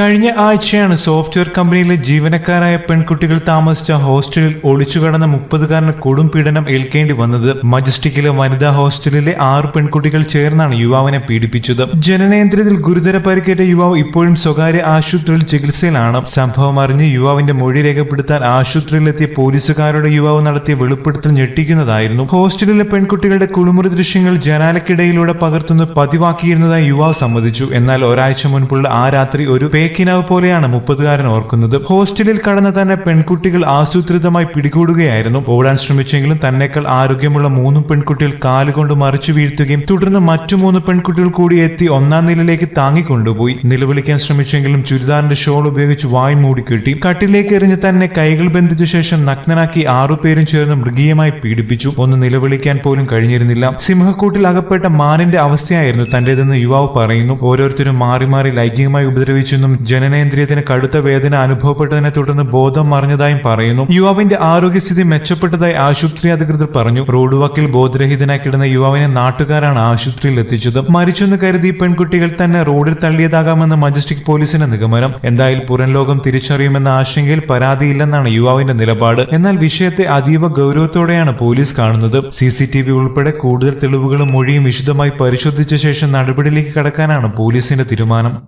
കഴിഞ്ഞ ആഴ്ചയാണ് സോഫ്റ്റ്വെയർ കമ്പനിയിലെ ജീവനക്കാരായ പെൺകുട്ടികൾ താമസിച്ച ഹോസ്റ്റലിൽ ഒളിച്ചുകടന്ന മുപ്പതുകാരന് കൊടും പീഡനം ഏൽക്കേണ്ടി വന്നത്. മജസ്റ്റിക്കിലെ വനിതാ ഹോസ്റ്റലിലെ ആറ് പെൺകുട്ടികൾ ചേർന്നാണ് യുവാവിനെ പീഡിപ്പിച്ചത്. ജനനേന്ദ്രിയത്തിൽ ഗുരുതര പരിക്കേറ്റ യുവാവ് ഇപ്പോഴും സ്വകാര്യ ആശുപത്രിയിൽ ചികിത്സയിലാണ്. സംഭവം അറിഞ്ഞ് യുവാവിന്റെ മൊഴി രേഖപ്പെടുത്താൻ ആശുപത്രിയിലെത്തിയ പോലീസുകാരുടെ യുവാവ് നടത്തിയ വെളിപ്പെടുത്തൽ ഞെട്ടിക്കുന്നതായിരുന്നു. ഹോസ്റ്റലിലെ പെൺകുട്ടികളുടെ കുളിമുറി ദൃശ്യങ്ങൾ ജനാലക്കിടയിലൂടെ പകർത്തുന്നത് പതിവാക്കിയിരുന്നതായി യുവാവ് സമ്മതിച്ചു. എന്നാൽ ഒരാഴ്ച മുൻപുള്ള ആ രാത്രി ഒരു പേക്കിനാവ് പോലെയാണ് മുപ്പതുകാരൻ ഓർക്കുന്നത്. ഹോസ്റ്റലിൽ കടന്ന തന്നെ പെൺകുട്ടികൾ ആസൂത്രിതമായി പിടികൂടുകയായിരുന്നു. ഓടാൻ ശ്രമിച്ചെങ്കിലും തന്നെക്കാൾ ആരോഗ്യമുള്ള മൂന്നും പെൺകുട്ടികൾ കാലുകൊണ്ട് മറിച്ചു വീഴ്ത്തുകയും തുടർന്ന് മറ്റു മൂന്ന് പെൺകുട്ടികൾ കൂടി എത്തി ഒന്നാം നിലയിലേക്ക് താങ്ങിക്കൊണ്ടുപോയി. നിലവിളിക്കാൻ ശ്രമിച്ചെങ്കിലും ചുരിദാറിന്റെ ഷോൾ ഉപയോഗിച്ച് വായ് മൂടിക്കെട്ടി. കട്ടിലേക്ക് എറിഞ്ഞ് തന്നെ കൈകൾ ബന്ധിച്ച ശേഷം നഗ്നനാക്കി ആറുപേരും ചേർന്ന് മൃഗീയമായി പീഡിപ്പിച്ചു. ഒന്ന് നിലവിളിക്കാൻ പോലും കഴിഞ്ഞിരുന്നില്ല. സിംഹക്കൂട്ടിൽ അകപ്പെട്ട മാനിന്റെ അവസ്ഥയായിരുന്നു തന്റേതെന്ന് യുവാവ് പറയുന്നു. ഓരോരുത്തരും മാറി മാറി ലൈംഗികമായി ഉപദ്രവിച്ചെന്നും ജനനേന്ദ്രിയത്തിന് കടുത്ത വേദന അനുഭവപ്പെട്ടതിനെ തുടർന്ന് ബോധം മറിഞ്ഞതായും പറയുന്നു. യുവാവിന്റെ ആരോഗ്യസ്ഥിതി മെച്ചപ്പെട്ടതായി ആശുപത്രി അധികൃതർ പറഞ്ഞു. റോഡ് വാക്കിൽ ബോധരഹിതനായി കിടന്ന യുവാവിനെ നാട്ടുകാരാണ് ആശുപത്രിയിൽ എത്തിച്ചത്. മരിച്ചെന്ന് കരുതി പെൺകുട്ടികൾ തന്നെ റോഡിൽ തള്ളിയതാകാമെന്ന് മജസ്റ്റിക് പോലീസിന്റെ നിഗമനം. എന്തായാലും പുറം ലോകം തിരിച്ചറിയുമെന്ന ആശങ്കയിൽ പരാതിയില്ലെന്നാണ് യുവാവിന്റെ നിലപാട്. എന്നാൽ വിഷയത്തെ അതീവ ഗൗരവത്തോടെയാണ് പോലീസ് കാണുന്നത്. സി സി ടി വി ഉൾപ്പെടെ കൂടുതൽ തെളിവുകളും മൊഴിയും വിശദമായി പരിശോധിച്ച ശേഷം നടപടിയിലേക്ക് കടക്കാനാണ് പോലീസിന്റെ തീരുമാനം.